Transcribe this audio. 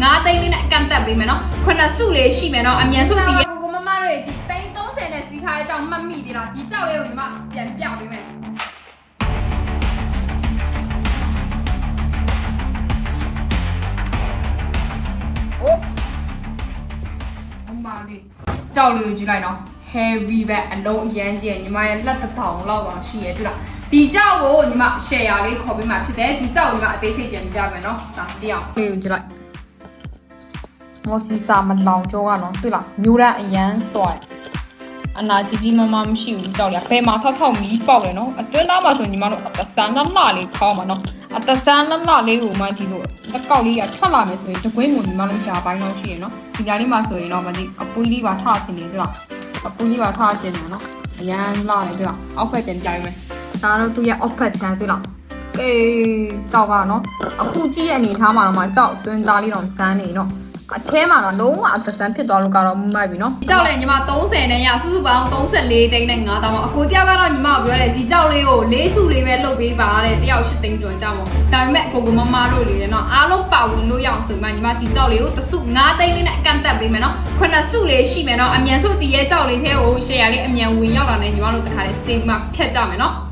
9သိန်းလေးနဲ့အကန့်တက်ပေးမယ်နော်ခုနှစ်စုလေးရှိမယ်နော်အမြန်ဆုံးတည်ရကိုကိုမမတို့ဒီတိန်း30နဲ့စီးထားတဲ့အကြောင်းမှတ်မိသေးလားဒီကြောက်လေးကိုညီမပြန်ပြပေးမယ်โอ้အမလေးကြောက်လေးကိုကြည့်လိုက်နော် heavy ပဲအလုံးအရမ်းကျယ်ညီမရဲ့လက်တစ်ထောင်လောက်တောင်ရှိရဲ့တွေ့လားဒီကြောက်ကိုညီမ share လေးခေါ်ပေးမှဖြစ်တယ်ဒီကြောက်ကိုညီမအသေးစိတ်ပြန်ပြမယ်နော်ဒါကြည့်အောင်လေးကိုကြည့်လိုက် မော်စီစာမလောင်ကြောကတော့တွေ့လားမျိုးရအရန်စွာတယ်အနာကြီးကြီးမမမရှိဘူးကြောက်ရဘယ်မှာထောက်ထောက်မီးပေါက်လဲနော်အတွင်းသားမှာဆိုညီမတို့အတဆန်းလှလှလေးခေါင်းမှာနော်အတဆန်းလှလှလေးကိုမှဒီလိုလက်ကောက်လေးကထွက်လာမယ်ဆိုရင်တကွင်းကိုညီမတို့ရှာပိုင်းတော့ရှိရနော်ဒီကြားလေးမှာဆိုရင်တော့မသိအပွေးလေးပါထချင်နေသလားအပွေးလေးပါထချင်တယ်နော်အရန်လှတယ်တွေ့လားအောက်ဖက်ပြန်ပြိုင်မယ်ဒါတော့သူရဲ့အောက်ဖက်ချမ်းတွေ့လားအေးကြောက်ကနော်အခုကြည့်ရအနေထားမှာတော့မှကြောက်တွင်းသားလေးတော့စမ်းနေနော် အထဲမှာတော့လုံးဝအသက်ဆန်းဖြစ်သွားလို့ကတော့မမှတ်ပြီနော်ကြောက်လေညီမ30နဲ့ရစုစုပေါင်း34သိန်းနဲ့9တောင်းပါအကိုတယောက်ကတော့ညီမကိုပြောတယ်ဒီကြောက်လေးကို၄စုလေးပဲလုပ်ပေးပါတဲ့တယောက်8သိန်းကျော်ကြပါဒါပေမဲ့အကိုကမမတို့လေးလည်းနော်အားလုံးပါဝင်လို့ရအောင်ဆိုမှညီမဒီကြောက်လေးကိုတစ်စု9သိန်းလေးနဲ့အကန့်တက်ပေးမယ်နော်ခုနှစ်စုလေးရှိမယ်နော်အမြန်စုတည်ရဲ့ကြောက်လေးထဲကို share လေးအမြန်ဝင်ရောက်လာနေညီမတို့တခါလေးစေးမှဖြတ်ကြမယ်နော်